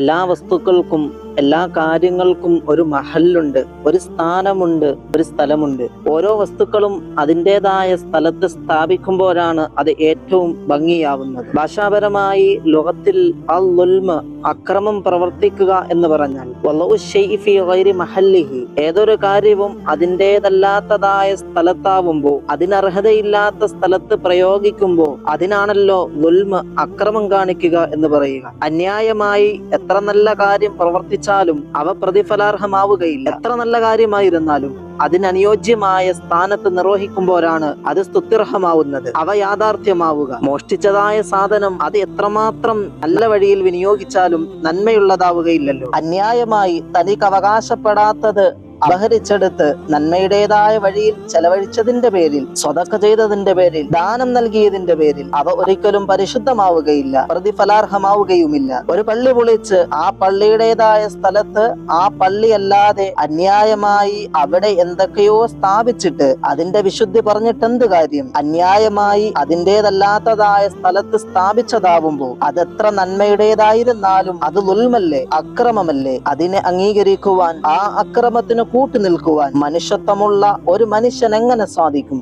എല്ലാ വസ്തുക്കൾക്കും എല്ലാ കാര്യങ്ങൾക്കും ഒരു മഹല്ലുണ്ട് ഒരു സ്ഥാനമുണ്ട് ഒരു സ്ഥലമുണ്ട്. ഓരോ വസ്തുക്കളും അതിന്റെതായ സ്ഥലത്ത് സ്ഥാപിക്കുമ്പോഴാണ് അത് ഏറ്റവും ഭംഗിയാവുന്നത്. ഭാഷാപരമായി ലോകത്തിൽ അൽമ അക്രമം പ്രവർത്തിക്കുക എന്ന് പറഞ്ഞാൽ മഹല്ലിഹി ഏതൊരു കാര്യവും അതിന്റെതല്ലാത്തതായ സ്ഥലത്താവുമ്പോൾ അതിനർഹതയില്ലാത്ത സ്ഥലത്ത് പ്രയോഗിക്കുമ്പോൾ അതിനാണല്ലോ ലുൽമ അക്രമം കാണിക്കുക എന്ന് പറയുക. അന്യായമായി എത്ര നല്ല കാര്യം പ്രവർത്തിച്ചാലും അവ പ്രതിഫലാർഹമാവുകയില്ല. എത്ര നല്ല കാര്യമായിരുന്നാലും അതിനനുയോജ്യമായ സ്ഥാനത്ത് നിർവഹിക്കുമ്പോഴാണ് അത് സ്തുത്യർഹമാവുന്നത്. അവ യാഥാർത്ഥ്യമാവുക. മോഷ്ടിച്ചതായ സാധനം അത് എത്രമാത്രം നല്ല വഴിയിൽ വിനിയോഗിച്ചാലും നന്മയുള്ളതാവുകയില്ലല്ലോ. അന്യായമായി തനിക്ക് അവകാശപ്പെടാത്തത് അപഹരിച്ചെടുത്ത് നന്മയുടേതായ വഴിയിൽ ചെലവഴിച്ചതിന്റെ പേരിൽ സ്വതക്ക ചെയ്തതിന്റെ പേരിൽ ദാനം നൽകിയതിന്റെ പേരിൽ അവ ഒരിക്കലും പരിശുദ്ധമാവുകയില്ല പ്രതിഫലാർഹമാവുകയുമില്ല. ഒരു പള്ളി പൊളിച്ച് ആ പള്ളിയുടേതായ സ്ഥലത്ത് ആ പള്ളിയല്ലാതെ അന്യായമായി അവിടെ എന്തൊക്കെയോ സ്ഥാപിച്ചിട്ട് അതിന്റെ വിശുദ്ധി പറഞ്ഞിട്ട് എന്ത് കാര്യം? അന്യായമായി അതിന്റെതല്ലാത്തതായ സ്ഥലത്ത് സ്ഥാപിച്ചതാവുമ്പോൾ അതെത്ര നന്മയുടേതായിരുന്നാലും അത് ലുൽമല്ലേ അക്രമമല്ലേ? അതിനെ അംഗീകരിക്കുവാൻ ആ അക്രമത്തിന് കൂട്ടുനിൽക്കുവാൻ മനുഷ്യത്വമുള്ള ഒരു മനുഷ്യൻ എങ്ങനെ സാധിക്കും?